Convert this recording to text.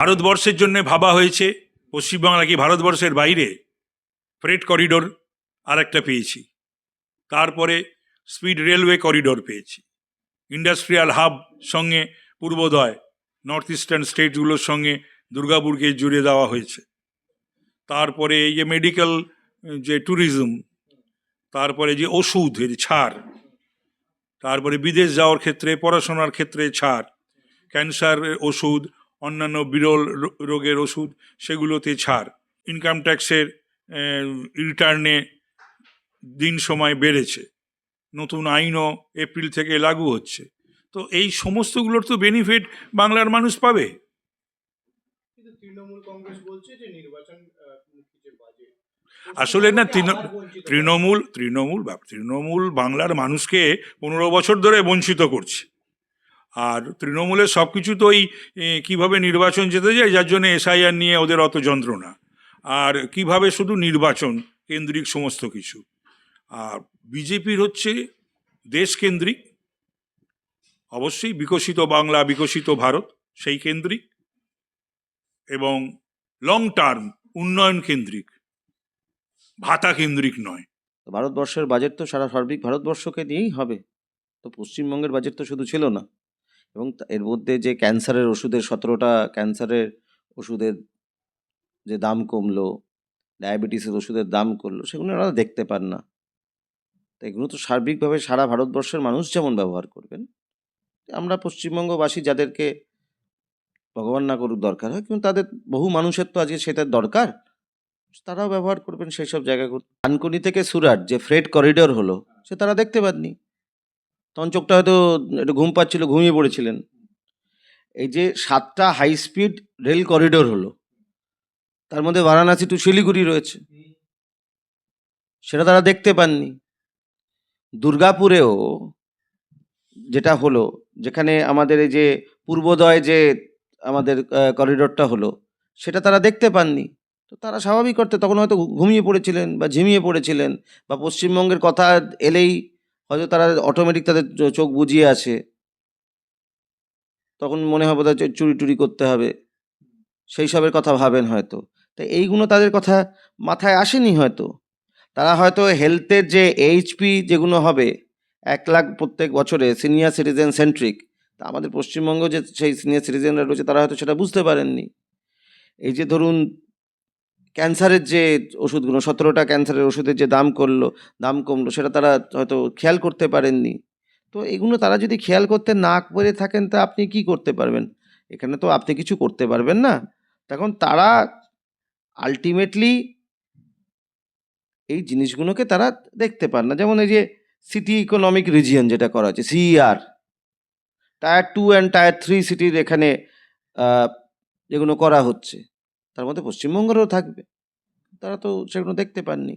ভারতবর্ষের জন্য ভাবা হয়েছে, পশ্চিমবাংলা কি ভারতবর্ষের বাইরে? ফ্রেট করিডোর আরেকটা পেয়েছি। তারপরে স্পিড রেলওয়ে করিডোর পেয়েছি। ইন্ডাস্ট্রিয়াল হাব সঙ্গে পূর্বোদয় নর্থ ইস্টার্ন স্টেটগুলোর সঙ্গে দুর্গাপুরকে জুড়ে দেওয়া হয়েছে। তারপরে এই যে মেডিকেল যে ট্যুরিজম তারপরে যে ওষুধ ছাড়, তারপরে বিদেশ যাওয়ার ক্ষেত্রে, পড়াশোনার ক্ষেত্রে ছাড় ক্যান্সার ওষুধ অন্যান্য বিরল রোগের ওষুধ সেগুলোতে ছাড়। ইনকাম ট্যাক্সের রিটার্নে দিন সময় বেড়েছে। নতুন আইনও এপ্রিল থেকে লাগু হচ্ছে। তো এই সমস্তগুলোর তো বেনিফিট বাংলার মানুষ পাবে। তৃণমূল কংগ্রেস বলছে যে নির্বাচন আহ, মুখী যে বাজেট আসলে না তৃণমূল তৃণমূল তৃণমূল বাংলার মানুষকে পনেরো বছর ধরে বঞ্চিত করছে। আর তৃণমূলের সব কিছু তো ওই কীভাবে নির্বাচন যেতে যায়, যার জন্য এসআইআর নিয়ে ওদের অত যন্ত্রণা। আর কীভাবে শুধু নির্বাচন কেন্দ্রিক সমস্ত কিছু। আর বিজেপির হচ্ছে দেশকেন্দ্রিক অবশ্যই বিকশিত বাংলা, বিকশিত ভারত, সেই কেন্দ্রিক এবং লং টার্ম উন্নয়ন কেন্দ্রিক, ভাতা কেন্দ্রিক নয়। ভারতবর্ষের বাজেট তো সারা সার্বিক ভারতবর্ষকে নিয়েই হবে। তো পশ্চিমবঙ্গের বাজেট তো শুধু ছিল না। এবং এর মধ্যে যে ক্যান্সারের ওষুধের সতেরোটা ক্যান্সারের ওষুধের যে দাম কমলো, ডায়াবেটিসের ওষুধের দাম কমলো, সেগুলো ওরা দেখতে পান না। তো এগুলো তো সার্বিকভাবে সারা ভারতবর্ষের মানুষ যেমন ব্যবহার করবেন, আমরা পশ্চিমবঙ্গবাসী যাদেরকে ভগবান না করুক দরকার হয়, কিন্তু তাদের বহু মানুষের তো আজকে সেটার দরকার, তারাও ব্যবহার করবেন সেই সব জায়গাগুলো। ডানকুনি থেকে সুরাট, যে ফ্রেড করিডোর হলো, সে তারা দেখতে পাননি। তখন চোখটা হয়তো একটু ঘুম পাচ্ছিল, ঘুমিয়ে পড়েছিলেন। এই যে সাতটা হাই স্পিড রেল করিডোর হলো, তার মধ্যে বারাণসী টু শিলিগুড়ি রয়েছে। সেটা তারা দেখতে পাননি। দুর্গাপুরেও যেটা হলো, যেখানে আমাদের এই যে পূর্বোদয় যে আমাদের করিডোরটা হলো, সেটা তারা দেখতে পাননি। তো তারা স্বাভাবিক করতে তখন হয়তো ঘুমিয়ে পড়েছিলেন বা ঝিমিয়ে পড়েছিলেন বা পশ্চিমবঙ্গের কথা এলেই হয়তো তারা অটোমেটিক তাদের চোখ বুজিয়ে আছে। তখন মনে হবে চু- চুরি টুরি করতে হবে। সেই সবের কথা ভাবেন হয়তো। তাই এইগুলো তাদের কথা মাথায় আসেনি হয়তো। তারা হয়তো হেলথের যে এইচপি যেগুলো হবে, এক লাখ প্রত্যেক বছরে সিনিয়র সিটিজেন সেন্ট্রিক তা আমাদের পশ্চিমবঙ্গ যে সেই সিনিয়র সিটিজেনরা রয়েছে তারা হয়তো সেটা বুঝতে পারেননি। এই যে ধরুন ক্যান্সারের যে ওষুধগুলো, সতেরোটা ক্যান্সারের ওষুধের যে দাম করল, দাম কমলো, সেটা তারা হয়তো খেয়াল করতে পারেননি। তো এগুলো তারা যদি খেয়াল করতে না করে থাকেন, তা আপনি কি করতে পারবেন? এখানে তো আপনি কিছু করতে পারবেন না। তখন তারা আলটিমেটলি এই জিনিসগুলোকে তারা দেখতে পান না। যেমন এই যে সিটি ইকোনমিক রিজিয়ন যেটা করা হচ্ছে CER tier two and tier three সিটির এখানে যেগুলো করা হচ্ছে। তার মধ্যে পশ্চিমবঙ্গেরও থাকবে। তারা তো সেগুলো দেখতে পাননি।